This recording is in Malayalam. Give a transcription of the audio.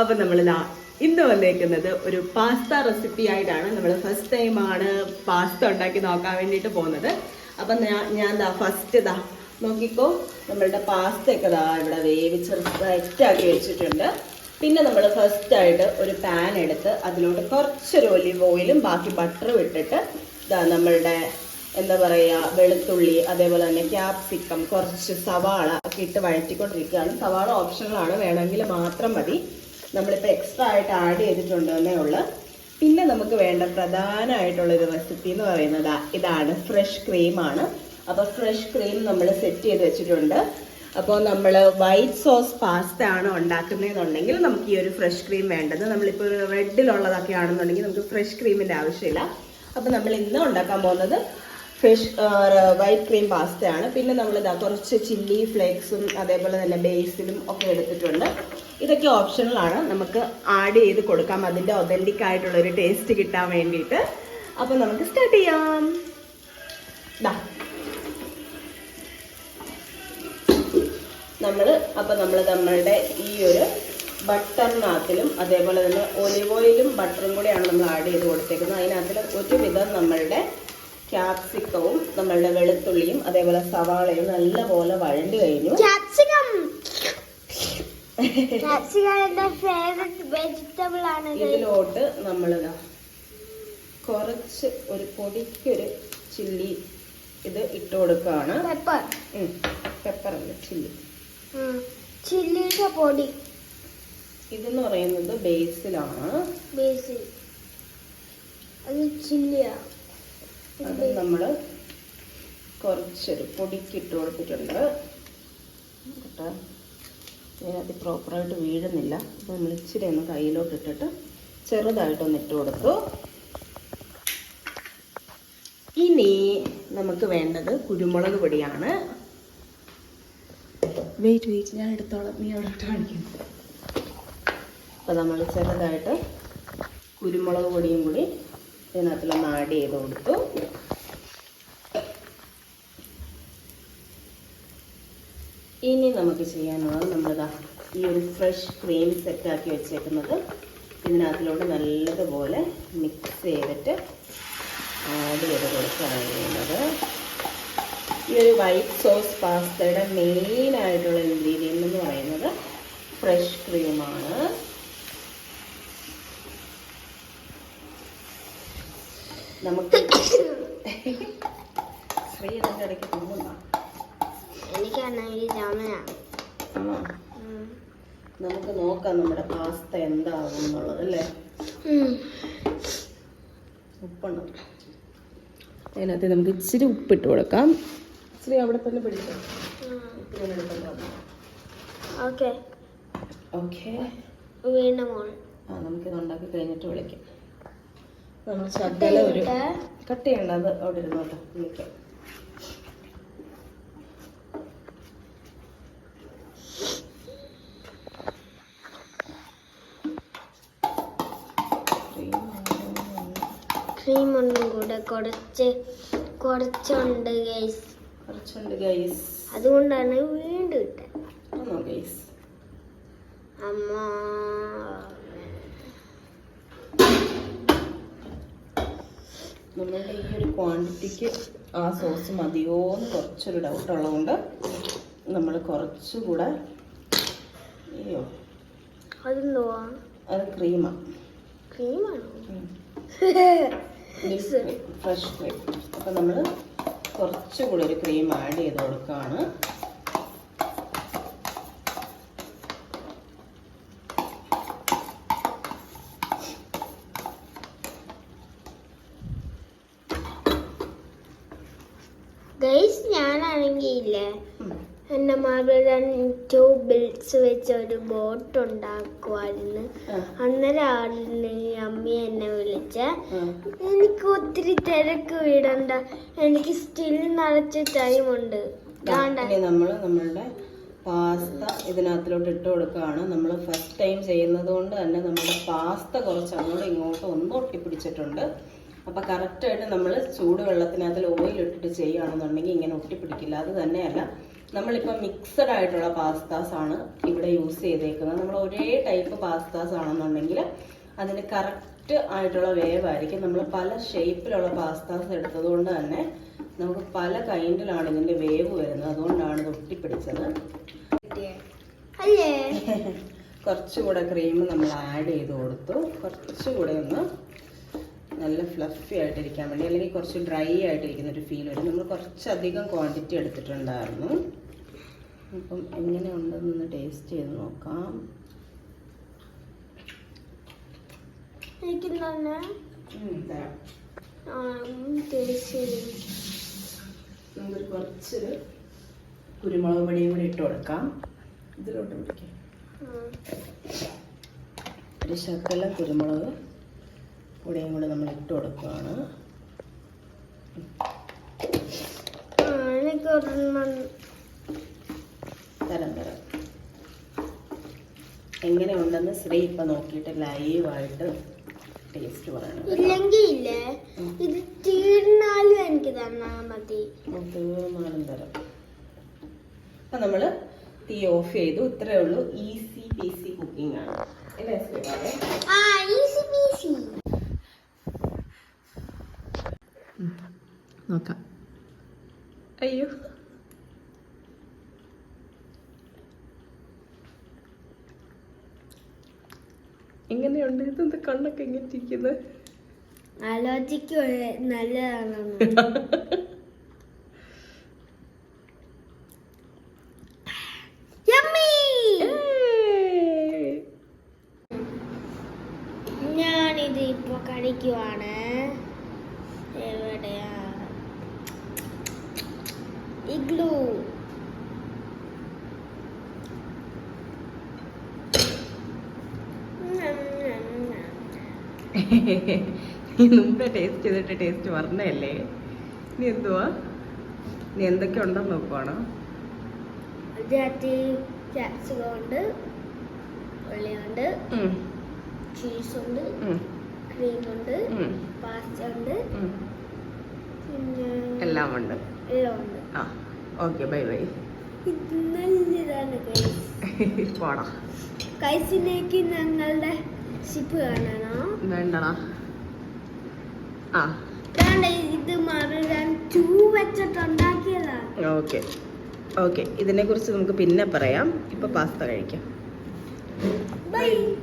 അപ്പൊ നമ്മൾ ഇന്ന് വന്നേക്കുന്നത് ഒരു പാസ്ത റെസിപ്പി ആയിട്ടാണ്. നമ്മൾ ഫസ്റ്റ് ടൈം ആണ് പാസ്ത ഉണ്ടാക്കി നോക്കാൻ വേണ്ടിയിട്ട് പോകുന്നത്. അപ്പൊ ഞാൻ ഞാൻ ദാ ഫസ്റ്റ് ദാ നോക്കിക്കോ. നമ്മളുടെ പാസ്ത ഒക്കെ ദാ ഇവിടെ വേവിച്ച് സെറ്റാക്കി വെച്ചിട്ടുണ്ട്. പിന്നെ നമ്മൾ ഫസ്റ്റ് ആയിട്ട് ഒരു പാൻ എടുത്ത് അതിലോട്ട് കുറച്ചൊരു ഒലിവ് ഓയിലും ബാക്കി ബട്ടറും ഇട്ടിട്ട് ദാ നമ്മളുടെ എന്താ പറയുക വെളുത്തുള്ളി അതേപോലെ തന്നെ ക്യാപ്സിക്കം കുറച്ച് സവാള ഒക്കെ ഇട്ട് വഴറ്റിക്കൊണ്ടിരിക്കുകയാണ്. സവാള ഓപ്ഷണലാണ് വേണമെങ്കിൽ മാത്രം മതി. നമ്മളിപ്പോൾ എക്സ്ട്രാ ആയിട്ട് ആഡ് ചെയ്തിട്ടുണ്ട് തന്നേ ഉള്ളൂ. പിന്നെ നമുക്ക് വേണ്ട പ്രധാനമായിട്ടുള്ള ഒരു റെസിപ്പി എന്ന് പറയുന്നത് ഇതാണ് ഫ്രഷ് ക്രീമാണ് അപ്പോൾ ഫ്രഷ് ക്രീം നമ്മൾ സെറ്റ് ചെയ്ത് വെച്ചിട്ടുണ്ട്. അപ്പോൾ നമ്മൾ വൈറ്റ് സോസ് പാസ്ത ആണ് ഉണ്ടാക്കുന്നതെന്നുണ്ടെങ്കിൽ നമുക്ക് ഈ ഒരു ഫ്രഷ് ക്രീം വേണ്ടത്. നമ്മളിപ്പോൾ റെഡിലുള്ളതൊക്കെ ആണെന്നുണ്ടെങ്കിൽ നമുക്ക് ഫ്രഷ് ക്രീമിന്റെ ആവശ്യമില്ല. അപ്പോൾ നമ്മൾ ഇന്ന് ഉണ്ടാക്കാൻ പോകുന്നത് ഫിഷ് വൈറ്റ് ക്രീം പാസ്തയാണ് പിന്നെ നമ്മൾ ഇതാ കുറച്ച് ചില്ലി ഫ്ലേക്സും അതേപോലെ തന്നെ ബേസിലും ഒക്കെ എടുത്തിട്ടുണ്ട്. ഇതൊക്കെ ഓപ്ഷണലാണ് നമുക്ക് ആഡ് ചെയ്ത് കൊടുക്കാം. അതിന്റെ ഒതന്റിക് ആയിട്ടുള്ള ഒരു ടേസ്റ്റ് കിട്ടാൻ വേണ്ടിയിട്ട്. അപ്പോൾ നമുക്ക് സ്റ്റാർട്ട് ചെയ്യാം. ദാ. നമ്മൾ അപ്പോൾ നമ്മൾ നമ്മളുടെ ഈ ഒരു ബട്ടറിനകത്തിലും അതേപോലെ തന്നെ ഒലിവ് ഓയിലും ബട്ടറും കൂടെയാണ് നമ്മൾ ആഡ് ചെയ്ത് കൊടുത്തേക്കുന്നത്. അതിനകത്തിൽ ഒരുവിധം നമ്മളുടെ ക്യാപ്സിക്കവും നമ്മളുടെ വെളുത്തുള്ളിയും അതേപോലെ സവാളയും നല്ലപോലെ വഴണ്ടു കഴിഞ്ഞു. ക്യാപ്സിക്കം. ഇതിലോട്ട് നമ്മളിതാ കുറച്ച് ഒരു പൊടിക്കൊരു ചില്ലി ഇത് ഇട്ട് കൊടുക്കുകയാണ് പെപ്പർ പെപ്പർ അല്ല ചില്ലി ചില്ലിയുടെ പൊടി. ഇതെന്ന് പറയുന്നത് ബേസിലാണ് ബേസിൽ അത് ചില്ലിയാ അത് നമ്മൾ കുറച്ചൊരു പൊടിക്കിട്ട് കൊടുത്തിട്ടുണ്ട്. കേട്ടോ ഇതിനകത്ത് പ്രോപ്പറായിട്ട് വീഴുന്നില്ല. അപ്പോൾ നമ്മൾ ഇച്ചിരി ഒന്ന് കയ്യിലോട്ട് ഇട്ടിട്ട് ചെറുതായിട്ടൊന്ന് ഇട്ട് കൊടുത്തു. ഇനി നമുക്ക് വേണ്ടത് കുരുമുളക് പൊടിയാണ്. വെയിറ്റ് വെയിറ്റ് ഞാൻ എടുത്തോളാം. നീ അവിടെ ഇട്ട് കാണിക്കും. അപ്പോൾ നമ്മൾ ചെറുതായിട്ട് കുരുമുളക് പൊടിയും കൂടി ഇതിനകത്തുള്ള ആഡ് ചെയ്ത് കൊടുത്തു. ഇനി നമുക്ക് ചെയ്യാനുള്ളത് നമ്മളിതാ ഈ ഒരു ഫ്രഷ് ക്രീം സെറ്റാക്കി വെച്ചേക്കുന്നത്. ഇതിനകത്തിലോട്ട് നല്ലതുപോലെ മിക്സ് ചെയ്തിട്ട് ആഡ് ചെയ്ത് കൊടുക്കുകയാണ് ചെയ്യുന്നത്. ഈ ഒരു വൈറ്റ് സോസ് പാസ്തയുടെ മെയിൻ ആയിട്ടുള്ള ഇൻഗ്രീഡിയന്റ് എന്ന് പറയുന്നത് ഫ്രഷ് ക്രീമാണ് നമുക്ക് ശ്രീ അതിന്റെ ഇടയ്ക്ക് ആണോ നമുക്ക് നോക്കാം നമ്മുടെ പാസ്ത എന്താകും എന്നുള്ളത് അല്ലേ ഉപ്പുണ്ട് അതിനകത്ത് നമുക്ക് ഇച്ചിരി ഉപ്പിട്ട് കൊടുക്കാം. ഇച്ചിരി അവിടെ തന്നെ പിടിക്കാം ഓക്കെ. ഓക്കെ. ആ നമുക്കിത് ഉണ്ടാക്കി കഴിഞ്ഞിട്ട് വിളിക്കാം. നമ്മൾ ശകല ഒരു കട്ട് ചെയ്യണ്ട അത് അവിടെ ഇരുന്നോട്ടോ. വിളിക്കാം. ക്രീം ഒന്നും കൂടെ കുറച്ച് കുറച്ചുണ്ട് ഗൈസ് കുറച്ചുണ്ട് ഗൈസ് അതുകൊണ്ടാണ് വീണ്ടും ഇട്ടത്. ആണോ ഗൈസ് അമ്മ. നമ്മളുടെ ഈ ഒരു ക്വാണ്ടിറ്റിക്ക് ആ സോസ് മതിയോ എന്ന് കുറച്ചൊരു ഡൗട്ട് ഉള്ളതുകൊണ്ട് നമ്മൾ കുറച്ചുകൂടെ അയ്യോ. അതെന്തുവാ? അത് ക്രീമാണ് ക്രീമാണോ ഫ്രഷ് ക്രീം അപ്പം നമ്മൾ കുറച്ചുകൂടി ഒരു ക്രീം ആഡ് ചെയ്ത് കൊടുക്കുകയാണ് ഗൈസ് ഞാനാണെങ്കിൽ ഇല്ലേ. എന്റെ മകളുടെ ടു ബിൽസ് വെച്ച് ഒരു ബോട്ട് ഉണ്ടാക്കുമായിരുന്നു ആ, അന്നേരം അമ്മി ഈ അമ്മ എന്നെ വിളിച്ച എനിക്ക് ഒത്തിരി തിരക്ക് വീടണ്ട. എനിക്ക് സ്റ്റിൽ നിറച്ച് ടൈമുണ്ട് നമ്മൾ നമ്മളുടെ പാസ്ത ഇതിനകത്തിലോട്ട് ഇട്ട് കൊടുക്കുകയാണ്. നമ്മൾ ഫസ്റ്റ് ടൈം ചെയ്യുന്നത് കൊണ്ട് തന്നെ നമ്മുടെ പാസ്ത കുറച്ച് അങ്ങോട്ടും ഇങ്ങോട്ടും ഒന്ന് ഒട്ടിപ്പിടിച്ചിട്ടുണ്ട് അപ്പോൾ കറക്റ്റായിട്ട് നമ്മൾ ചൂടുവെള്ളത്തിനകത്തിൽ ഓയിൽ ഇട്ടിട്ട് ചെയ്യുകയാണെന്നുണ്ടെങ്കിൽ ഇങ്ങനെ ഒട്ടിപ്പിടിക്കില്ല. അത് തന്നെയല്ല നമ്മളിപ്പോൾ മിക്സഡ് ആയിട്ടുള്ള പാസ്താസ് ആണ് ഇവിടെ യൂസ് ചെയ്തേക്കുന്നത്. നമ്മൾ ഒരേ ടൈപ്പ് പാസ്താസ് ആണെന്നുണ്ടെങ്കിൽ അതിന് കറക്റ്റ് ആയിട്ടുള്ള വേവായിരിക്കും. നമ്മൾ പല ഷേപ്പിലുള്ള പാസ്താസ് എടുത്തതുകൊണ്ട് തന്നെ നമുക്ക് പല കൈൻഡിലാണ് ഇതിന്റെ വേവ് വരുന്നത്. അതുകൊണ്ടാണ് ഇത് ഒട്ടിപ്പിടിച്ചത്. കുറച്ചുകൂടെ ക്രീം നമ്മൾ ആഡ് ചെയ്ത് കൊടുത്തു. കുറച്ചുകൂടെ ഒന്ന് നല്ല ഫ്ലഫി ആയിട്ടിരിക്കാൻ വേണ്ടി അല്ലെങ്കിൽ കുറച്ച് ഡ്രൈ ആയിട്ടിരിക്കുന്ന ഒരു ഫീൽ വരും. നമ്മൾ കുറച്ചധികം ക്വാണ്ടിറ്റി എടുത്തിട്ടുണ്ടായിരുന്നു. അപ്പം എങ്ങനെ ഉണ്ടെന്നൊന്ന് ടേസ്റ്റ് ചെയ്ത് നോക്കാം. കുറച്ചൊരു കുരുമുളക് പൊടിയും കൂടി ഇട്ട് കൊടുക്കാം. ഇതിലോട്ട് പിടിക്കാം ഒരു ശക്കല കുരുമുളക്. പൊടിയും കൂടി നമ്മൾ ഇട്ട് കൊടുക്കുകയാണ്. തരം തരം. എങ്ങനെ ഉണ്ടെന്ന് ശ്രീ ഇപ്പൊ നോക്കിയിട്ട് ലൈവായിട്ട് ടേസ്റ്റ് പറയണം ഇല്ലെങ്കിൽ ഇല്ലേ ഇത് തീർന്നാലും എനിക്ക് തന്നാ മതി. തീർന്നാലും തരം. അപ്പൊ നമ്മൾ തീ ഓഫ് ചെയ്തു. ഇത്രയേ ഉള്ളൂ. ഈസി പീസി കുക്കിംഗ് ആണ്. അല്ലേ ഈസി പീസി നോക്കാം. അയ്യോ. എങ്ങനെയുണ്ട്? ഇതെന്താ കണ്ണൊക്കെ ഇങ്ങനെ ഇരിക്കുന്നത് ആലോചിക്ക് Yummy! ഞാനിത് ഇപ്പൊ കഴിക്കുവാണ് എവിടെയാ? ഇഗ്ലൂ. നീ മുമ്പേ ടേസ്റ്റ് ചെയ്തിട്ട് ടേസ്റ്റ് പറഞ്ഞല്ലേ നീ എന്തുവാ? നീ എന്തൊക്കെ ഉണ്ടെന്ന് നോക്കുവാണോ. ക്യാപ്സിക്കം ഉണ്ട് ഉള്ളിയുണ്ട് ചീസ് ഉണ്ട് ക്രീം ഉണ്ട് പാസ്ത ഉണ്ട് എല്ലാം ഉണ്ട് ആ ഓക്കെ ബൈ ബൈ. പോടാ. കൈസിലേക്ക് ഞങ്ങളുടെ ഷിപ്പ് കാണണോ. വേണ്ടടാ. ആ. ഇതാണ്ട് ഇത് മറുരാൻ ടൂ വെച്ചിട്ടുണ്ടാക്കിയതാണ് ഓക്കെ. ഓക്കെ ഇതിനെക്കുറിച്ച് നമുക്ക് പിന്നെ പറയാം. ഇപ്പൊ പാസ്ത കഴിക്കാം. ബൈ